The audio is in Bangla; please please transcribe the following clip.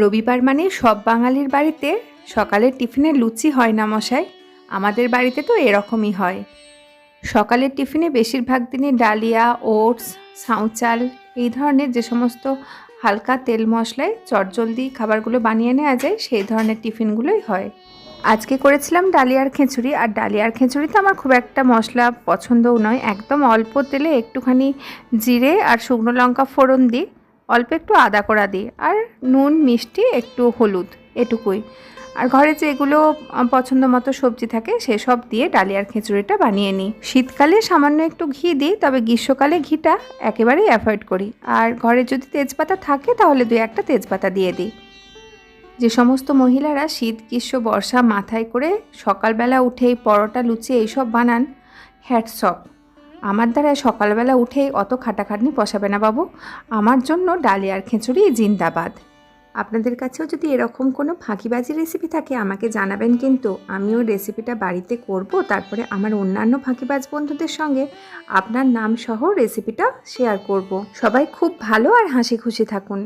রবিবার মানে সব বাঙালির বাড়িতে সকালের টিফিনে লুচি হয় না, মশাই? আমাদের বাড়িতে তো এরকমই হয়। সকালের টিফিনে বেশিরভাগ দিনই ডালিয়া, ওটস সাউচাল এই ধরনের যে সমস্ত হালকা তেল মশলায় চটজলদি খাবারগুলো বানিয়ে নেওয়া যায়, সেই ধরনের টিফিনগুলোই হয়। আজকে করেছিলাম ডালিয়ার খিচুড়ি, আর ডালিয়ার খিচুড়িতে আমার খুব একটা মশলা পছন্দও নয়। একদম অল্প তেলে একটুখানি জিরে আর শুকনো লঙ্কা ফোড়ন দিই। অল্প একটু আদা করা দিই আর নুন, মিষ্টি, একটু হলুদ এটুকুই। আর ঘরে যেগুলো পছন্দ মতো সবজি থাকে সেসব দিয়ে ডালিয়ার খিচুড়িটা বানিয়ে নিই। শীতকালে সামান্য একটু ঘি দিই, তবে গ্রীষ্মকালে ঘিটা একেবারেই অ্যাভয়েড করি। আর ঘরে যদি তেজপাতা থাকে, তাহলে দুই একটা তেজপাতা দিয়ে দিই। যে সমস্ত মহিলারা শীত, গ্রীষ্ম, বর্ষা মাথায় করে সকালবেলা উঠেই পরোটা, লুচি, এইসব বানান হ্যাটসপ আমার দ্বারা সকালবেলা উঠেই অত খাটাখাটনি পোষাবে না বাবু। আমার জন্য ডালিয়ার খিচুড়ি জিন্দাবাদ। আপনাদের কাছেও যদি এরকম কোনো ফাঁকিবাজি রেসিপি থাকে, আমাকে জানাবেন কিন্তু। আমিও রেসিপিটা বাড়িতে করব, তারপরে আমার অন্যান্য ফাঁকিবাজ বন্ধুদের সঙ্গে আপনার নাম সহ রেসিপিটা শেয়ার করব। সবাই খুব ভালো আর হাসি খুশি থাকুন।